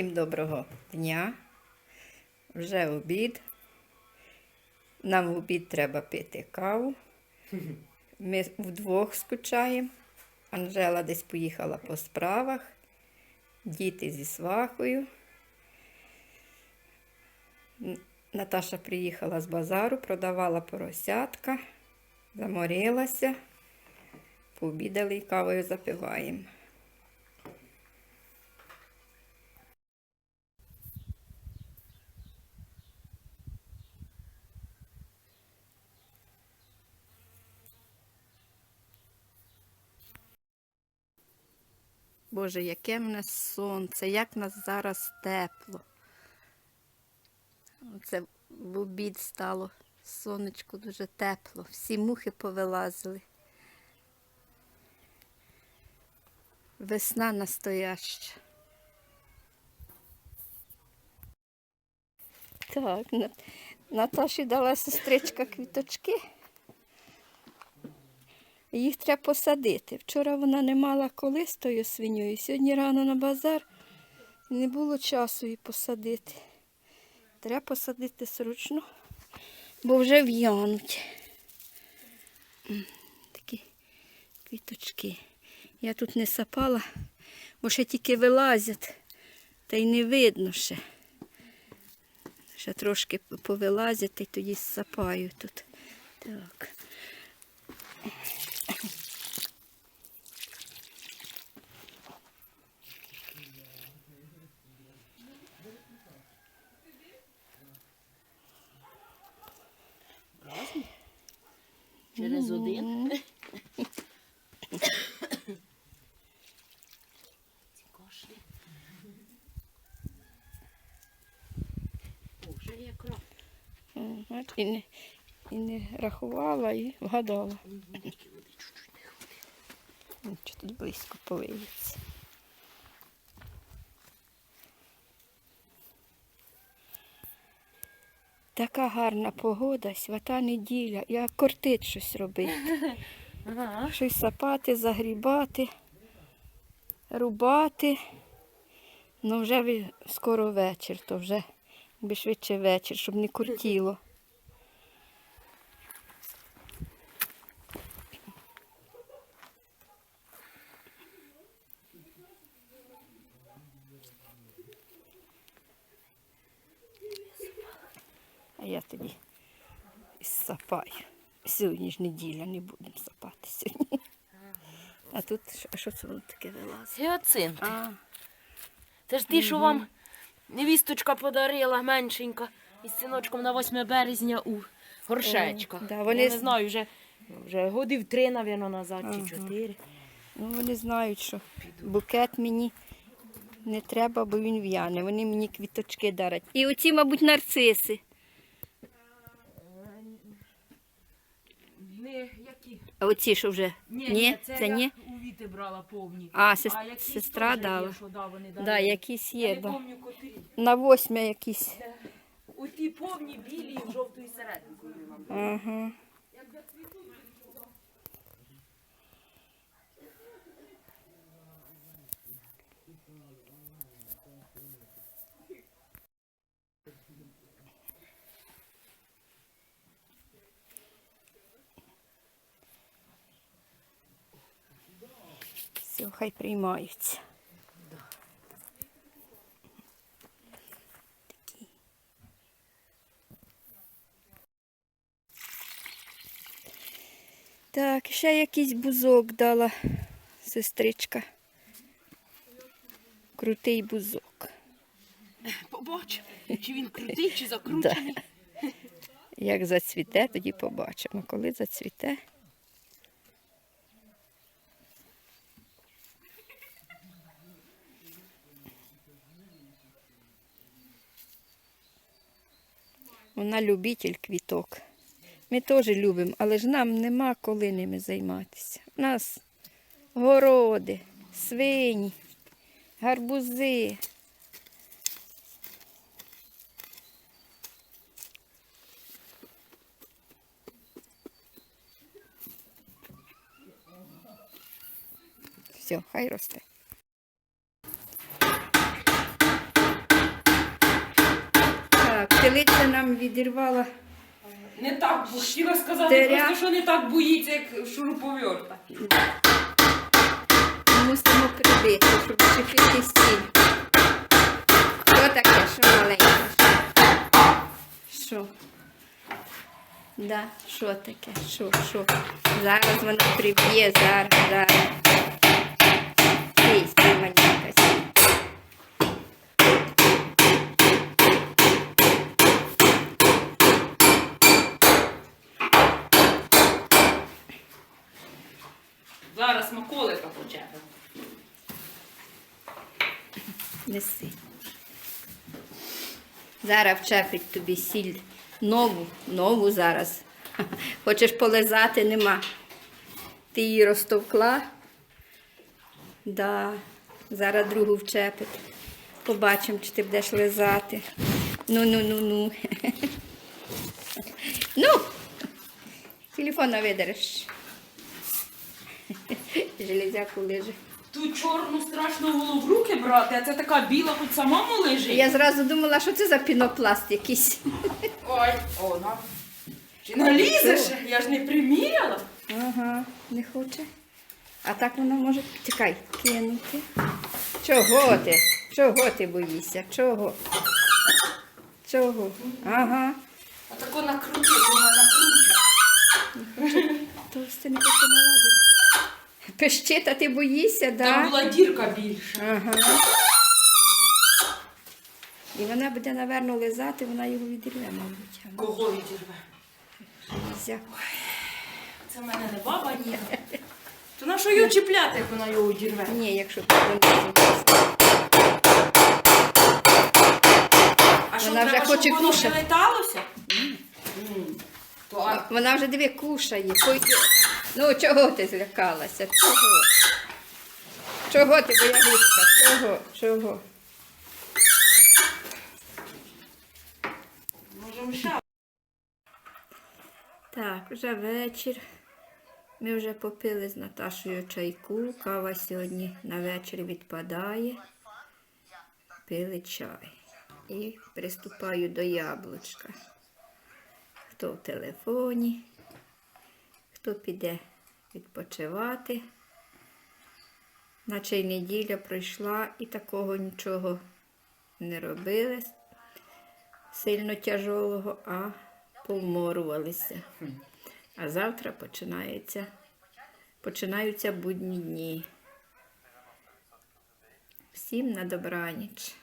Всім доброго дня. Вже обід. Нам в обід треба пити каву. Ми вдвох скучаємо. Анжела десь поїхала по справах. Діти зі свахою. Наташа приїхала з базару, продавала поросятка, заморилася. Пообідали і кавою запиваємо. Боже, яке в нас сонце, як в нас зараз тепло. Це в обід стало сонечко дуже тепло. Всі мухи повилазили. Весна настояща. Так, Наташі дала сестричка квіточки. Їх треба посадити. Вчора вона не мала коли з тою свиньою. Сьогодні рано на базар не було часу її посадити. Треба посадити срочно, бо вже в'януть. Такі квіточки. Я тут не сапала, бо ще тільки вилазять, та й не видно ще. Ще трошки повилазять, і тоді сапаю тут. Так. Через один. Ці кошлі. О, вже є кров. І не, і не рахувала, і вгадала. Чуть-чуть близько повиється. Така гарна погода, свята неділя. Я кортить щось робити. Ага. Щось сапати, загрібати, рубати. Ну вже скоро вечір, то вже швидше вечір, щоб не кортіло. А я тоді сапаю. Сьогодні ж неділя, не будемо сапати сьогодні. А тут а що це воно таке вилазить? Гіацинт. А, Це ж ті, що вам невісточка подарила меншенька із синочком на 8 березня у горшечках. Да, вони Я не знаю, вже, вже годів три, напевно, назад Ага. чи чотири. ну вони знають, що букет мені не треба, бо він в'яне. Вони мені квіточки дарять. І оці, мабуть, нарциси. Не, які? А оці, що вже ні, це, я ні. у Віти брала повні. А, сес- якісь сестра теж дала. Є, що, да, вони Да, якісь Я є, не да. пам'ятаю, котрі. На восьме якісь. У ті повні білі з жовтою серединкою. Ага. Все, хай приймаються. Так, ще якийсь бузок дала сестричка. Крутий бузок. Побачимо, чи він крутий, чи закручений. Як зацвіте, тоді побачимо. Коли зацвіте. Вона любитель квіток. Ми теж любимо, але ж нам нема коли ними займатися. У нас городи, свині, гарбузи. Все, хай росте. Нам відірвала. Не так, бо хотіла сказати, Теря- просто, що не так боїться, як шуруповерта. Мусимо прибити, щоб чепити стіль. Що таке, що маленьке? Що? Да, що таке? Що, що? Зараз вона приб'є, зараз, зараз. Стій, стій, маленька, стій. Зараз маколика почепимо. Неси. Зараз вчепить тобі сіль нову, нову зараз. Хочеш полизати, нема. Ти її розтовкла. Да. Зараз другу вчепить. Побачимо, чи ти будеш лизати. Ну, ну, ну, ну. Железяку лежить. Ту чорну страшно було в руки брати, а це така біла, хоч самому лежить. Я зразу думала, що це за пінопласт якийсь. Ой, о, на. Чи налізеш? Я ж не приміряла. Ага, не хоче. А так вона може, чекай, кинути. Чого ти? Чого ти боїшся? Чого? Чого? Ага. А тако накрутити, вона накручує. То ти не хоче налазити. Пищить, а ти боїшся, Там да? була дірка більша. Ага. І вона буде, напевно, лизати, вона його відірве, мабуть. А Кого відірве? нельзя. Це в мене не баба ні. То на що його чіпляти, як вона його відірве? Ні, якщо понизу. А що, Вона вже треба, хоче щоб воно кушати. прилеталося? То, а, Вона вже диви кушає. Ну, чого ти злякалася? Чого? Чого ти боягузка? Чого? Чого? можемо ще. Так, вже вечір. Ми вже попили з Наташою чайку. Кава сьогодні на вечір відпадає. Пили чай. І приступаю до яблучка. Хто в телефоні, хто піде відпочивати. Наче й неділя пройшла і такого нічого не робили сильно тяжолого, а повморувалися. А завтра починається, починаються будні дні. Всім на добраніч.